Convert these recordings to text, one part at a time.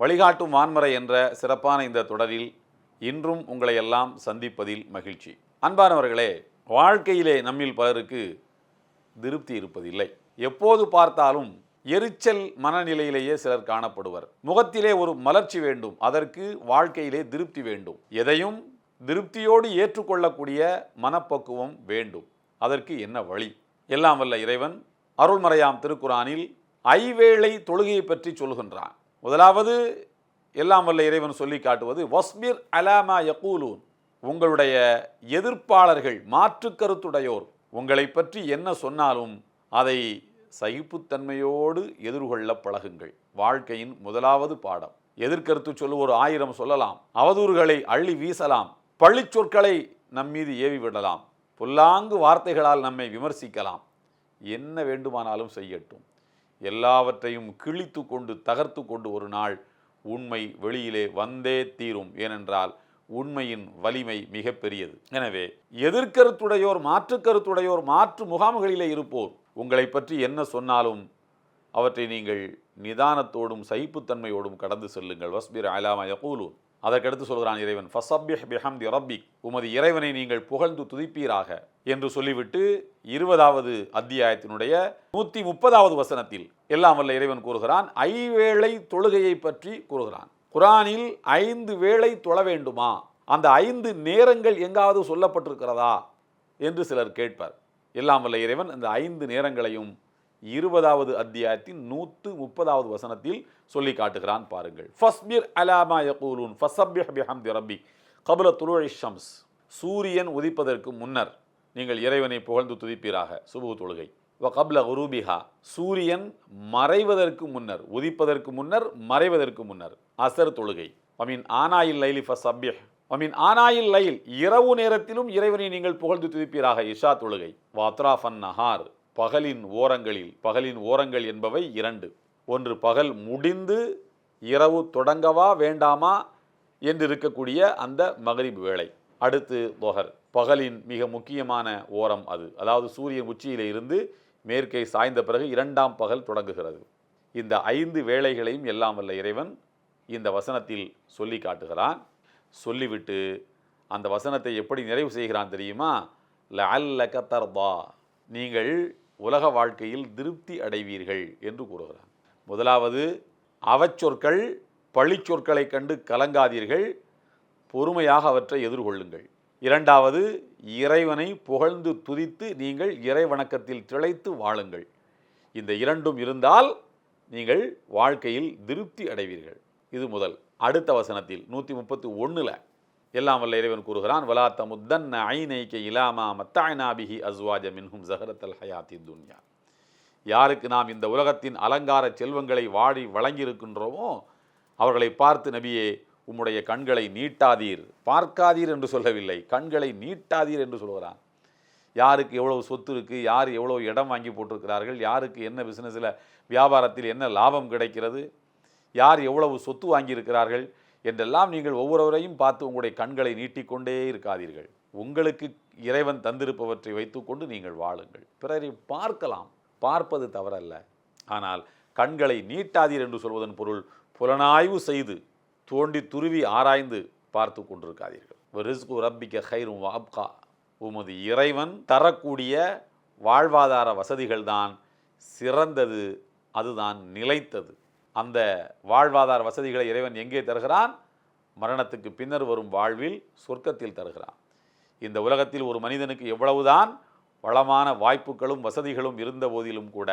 வழிகாட்டும் வான்மறை என்ற சிறப்பான இந்த தொடரில் இன்றும் உங்களை எல்லாம் சந்திப்பதில் மகிழ்ச்சி. அன்பானவர்களே வாழ்க்கையிலே நம்மில் பலருக்கு திருப்தி இருப்பதில்லை. எப்போது பார்த்தாலும் எரிச்சல் மனநிலையிலேயே சிலர் காணப்படுவர். முகத்திலே ஒரு மலர்ச்சி வேண்டும். அதற்கு வாழ்க்கையிலே திருப்தி வேண்டும். எதையும் திருப்தியோடு ஏற்றுக்கொள்ளக்கூடிய மனப்பக்குவம் வேண்டும். அதற்கு என்ன வழி? எல்லாம் வல்ல இறைவன் அருள்மறையாம் திருக்குறானில் ஐவேளை தொழுகையை பற்றி சொல்கின்றான் முதலாவது எல்லாம் வல்ல இறைவன் சொல்லி காட்டுவது வஸ்மிர் அலாமா யகூலூன். உங்களுடைய எதிர்ப்பாளர்கள் மாற்று கருத்துடையோர் உங்களை பற்றி என்ன சொன்னாலும் அதை சகிப்புத்தன்மையோடு எதிர்கொள்ள பழகுங்கள். வாழ்க்கையின் முதலாவது பாடம். எதிர்கருத்து சொல்லுவோர் ஆயிரம் சொல்லலாம். அவதூறுகளை அள்ளி வீசலாம். பள்ளிச் சொற்களை நம்மீது ஏவி விடலாம். புல்லாங்கு வார்த்தைகளால் நம்மை விமர்சிக்கலாம். என்ன வேண்டுமானாலும் செய்யட்டும். எல்லாவற்றையும் கிழித்து கொண்டு தகர்த்து கொண்டு ஒரு நாள் உண்மை வெளியிலே வந்தே தீரும். ஏனென்றால் உண்மையின் வலிமை மிகப்பெரியது. எனவே எதிர்கருத்துடையோர் மாற்று கருத்துடையோர் மாற்று முகாம்களிலே இருப்போர் உங்களை பற்றி என்ன சொன்னாலும் அவற்றை நீங்கள் நிதானத்தோடும் சகிப்புத்தன்மையோடும் கடந்து செல்லுங்கள். வஸ்பீர் அலாம யகூலூன். அதற்கடுத்து சொல்கிறான் இறைவன் ஃபசப்பிஹ் பிஹம்தி ரப்பிக் உமது இறைவனை நீங்கள் புகழ்ந்து துதிப்பீராக என்று சொல்லிவிட்டு இருபதாவது அத்தியாயத்தினுடைய நூற்றி முப்பதாவது வசனத்தில் எல்லாம் வல்ல இறைவன் கூறுகிறான் ஐவேளை தொழுகையை பற்றி கூறுகிறான். குரானில் ஐந்து வேளை தொழ வேண்டுமா? அந்த ஐந்து நேரங்கள் எங்காவது சொல்லப்பட்டிருக்கிறதா? என்று சிலர் கேட்பார். எல்லாம் வல்ல இறைவன் இந்த ஐந்து நேரங்களையும் இருபதாவது அத்தியாயத்தின் நூற்று முப்பதாவது வசனத்தில் சொல்லி காட்டுகிறான் பாருங்கள். ஃபஸ்பிர் அலாமா யகூலூன் ஃபசப்பிஹ் பிஹம்தி ரப்பி. கபல துருழி ஷம்ஸ் சூரியன் உதிப்பதற்கு முன்னர் நீங்கள் இறைவனை புகழ்ந்து துதிப்பீராக. சுபு தொழுகை. வ கப்ல உருபிஹா சூரியன் மறைவதற்கு முன்னர் உதிப்பதற்கு முன்னர் மறைவதற்கு முன்னர். அசர் தொழுகை. அமீன் ஆனாயில் லைலி ஃபசப்பிஹ் அமீன் ஆனாயில் லைல் இரவு நேரத்திலும் இறைவனை நீங்கள் புகழ்ந்து துதிப்பீராக. இஷா தொழுகை. வாத்ராஃபன் நஹார். பகலின் ஓரங்களில் பகலின் ஓரங்கள் என்பவை இரண்டு. ஒன்று பகல் முடிந்து இரவு தொடங்கவா வேண்டாமா என்று இருக்கக்கூடிய அந்த மகரிப் வேளை. அடுத்து தொகர் பகலின் மிக முக்கியமான ஓரம் அது. அதாவது சூரியன் உச்சியில் இருந்து மேற்கை சாய்ந்த பிறகு இரண்டாம் பகல் தொடங்குகிறது. இந்த ஐந்து வேளைகளையும் எல்லாம் வல்ல இறைவன் இந்த வசனத்தில் சொல்லி காட்டுகிறான். சொல்லிவிட்டு அந்த வசனத்தை எப்படி நிறைவு செய்கிறான் தெரியுமா? லஅல்ல கத்தர்தா நீங்கள் உலக வாழ்க்கையில் திருப்தி அடைவீர்கள் என்று கூறுகிறார். முதலாவது அவச்சொற்கள் பழிச்சொற்களை கண்டு கலங்காதீர்கள். பொறுமையாக அவற்றை எதிர்கொள்ளுங்கள். இரண்டாவது இறைவனை புகழ்ந்து துதித்து நீங்கள் இறை வணக்கத்தில் திளைத்து வாழுங்கள். இந்த இரண்டும் இருந்தால் நீங்கள் வாழ்க்கையில் திருப்தி அடைவீர்கள். இது முதல். அடுத்த வசனத்தில் நூற்றி முப்பத்தி ஒன்றில் எல்லாம் வல்ல இறைவன் கூறுகிறான் வலா தமுத்தன் ஐநைக்க இலாமா மத்தாய்னாபிஹி அஸ்வாஜ மின்ஹும் ஜஹரத்தல் ஹயாத்தி துன்யா. யாருக்கு நாம் இந்த உலகத்தின் அலங்கார செல்வங்களை வாடி வழங்கியிருக்கின்றோமோ அவர்களை பார்த்து நபியே உம்முடைய கண்களை நீட்டாதீர். பார்க்காதீர் என்று சொல்லவில்லை கண்களை நீட்டாதீர் என்று சொல்கிறான் யாருக்கு எவ்வளவு சொத்து இருக்குது யார் எவ்வளோ இடம் வாங்கி போட்டிருக்கிறார்கள் யாருக்கு என்ன பிஸ்னஸில் வியாபாரத்தில் என்ன லாபம் கிடைக்கிறது யார் எவ்வளவு சொத்து வாங்கியிருக்கிறார்கள் என்றெல்லாம் நீங்கள் ஒவ்வொருவரையும் பார்த்து உங்களுடைய கண்களை நீட்டிக்கொண்டே இருக்காதீர்கள். உங்களுக்கு இறைவன் தந்திருப்பவற்றை வைத்துக்கொண்டு நீங்கள் வாழுங்கள். பிறரை பார்க்கலாம் பார்ப்பது தவறல்ல. ஆனால் கண்களை நீட்டாதீர் என்று சொல்வதன் பொருள் புலனாய்வு செய்து தோண்டி துருவி ஆராய்ந்து பார்த்து கொண்டிருக்காதீர்கள். ரிஸ்கு ரப்பிக்க ஹைரும் வாப்கா உமது இறைவன் தரக்கூடிய வாழ்வாதார வசதிகள்தான் சிறந்தது அதுதான் நிலைத்தது. அந்த வாழ்வாதார வசதிகளை இறைவன் எங்கே தருகிறான்? மரணத்துக்கு பின்னர் வரும் வாழ்வில் சொர்க்கத்தில் தருகிறான். இந்த உலகத்தில் ஒரு மனிதனுக்கு எவ்வளவுதான் வளமான வாய்ப்புகளும் வசதிகளும் இருந்த போதிலும் கூட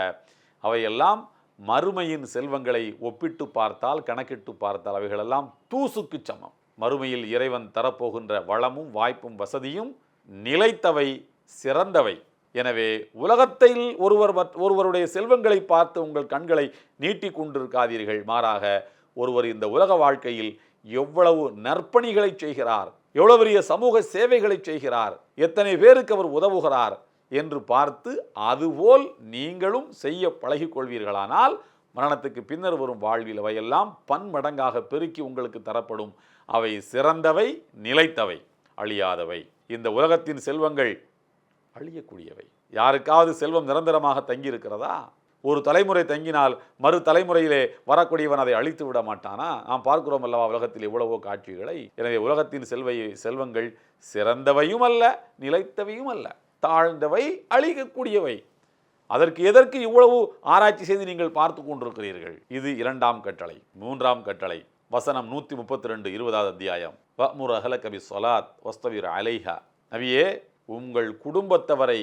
அவையெல்லாம் மறுமையின் செல்வங்களை ஒப்பிட்டு பார்த்தால் கணக்கிட்டு பார்த்தால் அவைகளெல்லாம் தூசுக்கு சமம். மறுமையில் இறைவன் தரப்போகின்ற வளமும் வாய்ப்பும் வசதியும் நிலைத்தவை சிறந்தவை. எனவே உலகத்தில் ஒருவர் ஒருவருடைய செல்வங்களை பார்த்து உங்கள் கண்களை நீட்டி கொண்டிருக்காதீர்கள். மாறாக ஒருவர் இந்த உலக வாழ்க்கையில் எவ்வளவு நற்பணிகளை செய்கிறார் எவ்வளவு பெரிய சமூக சேவைகளை செய்கிறார் எத்தனை பேருக்கு அவர் உதவுகிறார் என்று பார்த்து அதுபோல் நீங்களும் செய்ய பழகிக்கொள்வீர்களானால் மரணத்துக்கு பின்னர் வரும் வாழ்வில் அவையெல்லாம் பன்மடங்காக பெருக்கி உங்களுக்கு தரப்படும். அவை சிறந்தவை நிலைத்தவை அழியாதவை. இந்த உலகத்தின் செல்வங்கள் அழியக்கூடியவை. யாருக்காவது செல்வம் நிரந்தரமாக தங்கியிருக்கிறதா? ஒரு தலைமுறை தங்கினால் மறு தலைமுறையிலே வரக்கூடியவன் அதை அழித்து விட மாட்டானா? நாம் பார்க்கிறோம் அல்லவா உலகத்தில் எவ்வளவோ காட்சிகளை. எனவே உலகத்தின் செல்வை செல்வங்கள் சிறந்தவையும் அல்ல நிலைத்தவையும் அல்ல. தாழ்ந்தவை அழிக்கக்கூடியவை. அதற்கு எதற்கு இவ்வளவு ஆராய்ச்சி செய்து நீங்கள் பார்த்து கொண்டிருக்கிறீர்கள்? இது இரண்டாம் கட்டளை மூன்றாம் கட்டளை வசனம் நூற்றி முப்பத்தி ரெண்டு இருபதாவது அத்தியாயம். வ முர் கபி சொலாத் வஸ்தவிர் அலைஹா. நபியே உங்கள் குடும்பத்தவரை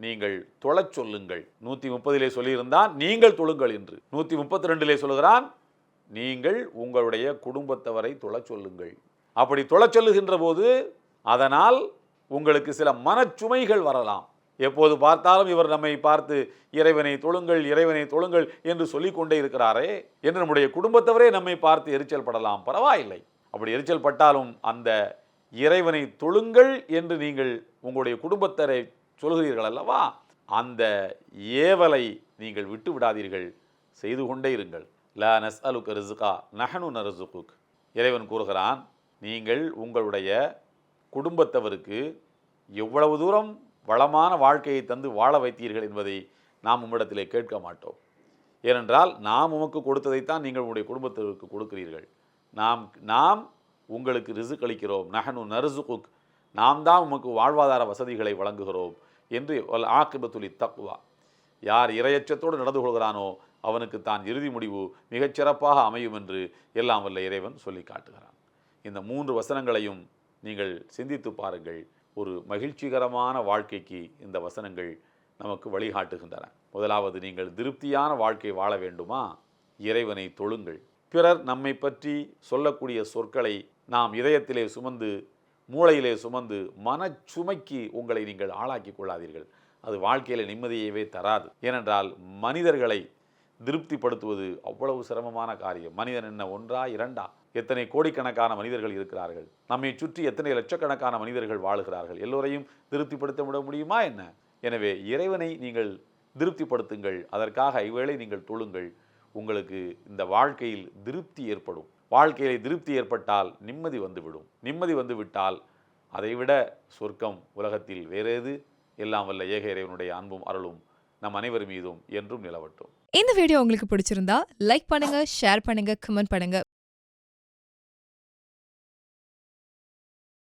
நீங்கள் தொழச் சொல்லுங்கள். நூற்றி முப்பதிலே சொல்லியிருந்தான் நீங்கள் தொழுங்கள் என்று. நூற்றி முப்பத்தி ரெண்டிலே சொல்லுகிறான் நீங்கள் உங்களுடைய குடும்பத்தவரை தொழச் சொல்லுங்கள். அப்படி தொழச் சொல்லுகின்ற போது அதனால் உங்களுக்கு சில மனச்சுமைகள் வரலாம். எப்போது பார்த்தாலும் இவர் நம்மை பார்த்து இறைவனை தொழுங்கள் இறைவனை தொழுங்கள் என்று சொல்லிக்கொண்டே இருக்கிறாரே என்று நம்முடைய குடும்பத்தவரே நம்மை பார்த்து எரிச்சல் படலாம். பரவாயில்லை. அப்படி எரிச்சல் பட்டாலும் அந்த இறைவனை தொழுங்கள் என்று நீங்கள் உங்களுடைய குடும்பத்தரை சொல்கிறீர்கள் அல்லவா அந்த ஏவலை நீங்கள் விட்டு விடாதீர்கள். செய்து கொண்டே இருங்கள். லா நஸ் அலுக்க ரிசுகா நஹனு நரசுகுக் இறைவன் கூறுகிறான் நீங்கள் உங்களுடைய குடும்பத்தவருக்கு எவ்வளவு தூரம் வளமான வாழ்க்கையை தந்து வாழ வைத்தீர்கள் என்பதை நாம் உம்மிடத்திலே கேட்க மாட்டோம். ஏனென்றால் நாம் உமக்கு கொடுத்ததைத்தான் நீங்கள் உங்களுடைய குடும்பத்திற்கு கொடுக்கிறீர்கள். நாம் நாம் உங்களுக்கு ரிசுக் அளிக்கிறோம். நஹனு நரசுகுக் நாம் தான் உமக்கு வாழ்வாதார வசதிகளை வழங்குகிறோம் என்று ஆக்கிபத்துலி தக்குவா யார் இரையச்சத்தோடு நடந்து கொள்கிறானோ அவனுக்கு தான் இறுதி முடிவு மிகச்சிறப்பாக அமையும் என்று எல்லாம் வல்ல இறைவன் சொல்லி காட்டுகிறான். இந்த மூன்று வசனங்களையும் நீங்கள் சிந்தித்து பாருங்கள். ஒரு மகிழ்ச்சிகரமான வாழ்க்கைக்கு இந்த வசனங்கள் நமக்கு வழிகாட்டுகின்றன. முதலாவது நீங்கள் திருப்தியான வாழ்க்கை வாழ வேண்டுமா? இறைவனை தொழுங்கள். பிறர் நம்மை பற்றி சொல்லக்கூடிய சொற்களை நாம் இதயத்திலே சுமந்து மூளையிலே சுமந்து மனச்சுமைக்கு உங்களை நீங்கள் ஆளாக்கி கொள்ளாதீர்கள். அது வாழ்க்கையில் நிம்மதியவே தராது. ஏனென்றால் மனிதர்களை திருப்திப்படுத்துவது அவ்வளவு சிரமமான காரியம். மனிதன் என்ன ஒன்றா இரண்டா? எத்தனை கோடிக்கணக்கான மனிதர்கள் இருக்கிறார்கள்? நம்மை சுற்றி எத்தனை லட்சக்கணக்கான மனிதர்கள் வாழுகிறார்கள்? எல்லோரையும் திருப்திப்படுத்த விட முடியுமா என்ன? எனவே இறைவனை நீங்கள் திருப்திப்படுத்துங்கள். அதற்காக இவ்வேளை நீங்கள் தொழுங்கள். உங்களுக்கு இந்த வாழ்க்கையில் திருப்தி ஏற்படும். வாழ்க்கையிலே திருப்தி ஏற்பட்டால் நிம்மதி வந்துவிடும். நிம்மதி வந்துவிட்டால் அதைவிட சொர்க்கம் உலகத்தில் வேறேது எல்லாம் வல்ல ஏக இறைவனுடைய அன்பும் அருளும் நம் அனைவர் மீதும் என்றும் நிலவட்டும். இந்த வீடியோ உங்களுக்கு பிடிச்சிருந்தா லைக் பண்ணுங்க ஷேர் பண்ணுங்க கமெண்ட் பண்ணுங்க.